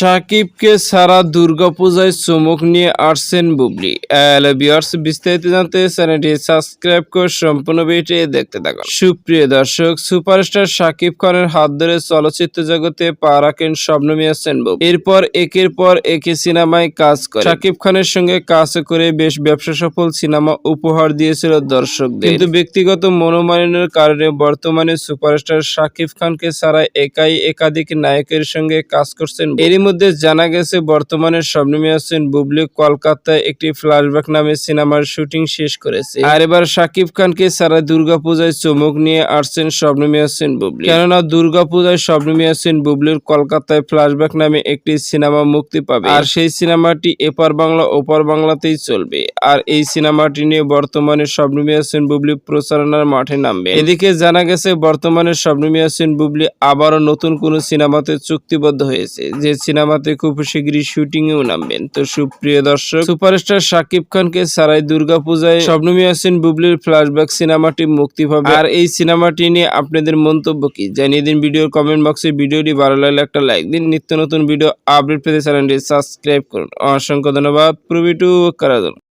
সাকিবকে সারা দুর্গাপূজায় চমক নিয়ে আসছেন বুবলি। বিস্তারিত জানতে চ্যানেলটি সাবস্ক্রাইব করে সম্পূর্ণ ভিডিওটি দেখতে থাকুন। সুপ্রিয় দর্শক, সুপারস্টার সাকিব খানের হাত ধরে চলচ্চিত্র জগতে পা রাখেন স্বপ্ন মিয়া বুবলি। এরপর একের পর একে সিনেমায় কাজ করে। সাকিব খানের সঙ্গে কাজ করে বেশ ব্যবসা সফল সিনেমা উপহার দিয়েছিল দর্শকদের। কিন্তু ব্যক্তিগত মনোমালিন্যের কারণে বর্তমানে সুপারস্টার সাকিব খানকে ছাড়া একাই একাধিক নায়কের সঙ্গে কাজ করছেন এরই মধ্যে জানা গেছে, বর্তমানে স্বপ্নমী হোসেন বুবলি কলকাতায় একটি ফ্ল্যাশব্যাক নামে সিনেমার শুটিং শেষ করেছে। আর এবার সাকিব খানকে সারা দুর্গাপূজায় চমক নিয়ে আসছেন স্বপ্নমী হোসেন বুবলি। কেননা দুর্গাপূজায় স্বপ্নমী হোসেন বুবলির কলকাতায় ফ্ল্যাশব্যাক নামে একটি সিনেমা মুক্তি পাবে। আর সেই সিনেমাটি এপার বাংলা, ওপার বাংলাতেই চলবে। আর এই সিনেমাটি নিয়ে বর্তমানে স্বপ্নমী হোসেন বুবলি প্রচারণার মাঠে নামবে। এদিকে জানা গেছে, বর্তমানে স্বপ্নমী হোসেন বুবলি আবারও নতুন কোন সিনেমাতে চুক্তিবদ্ধ হয়েছে। যে সিনেমাতে খুব শীঘ্রই শুটিং এও নামবেন। তো সুপ্রিয় দর্শক, সুপারস্টার শাকিব খানকে সারাই দুর্গাপূজায় স্বপ্নমী হোসেন বুবলির ফ্ল্যাশব্যাক সিনেমাটি মুক্তি পাবে। আর এই সিনেমাটি নিয়ে আপনাদের মন্তব্য কি? জানিয়ে দিন ভিডিওর কমেন্ট বক্সে। ভিডিওটি ভালো লাগলে একটা লাইক দিন। নিত্য নতুন ভিডিও আপডেট পেতে চ্যানেলটি সাবস্ক্রাইব করুন। অসংখ্য ধন্যবাদ। প্রবিটু জন্য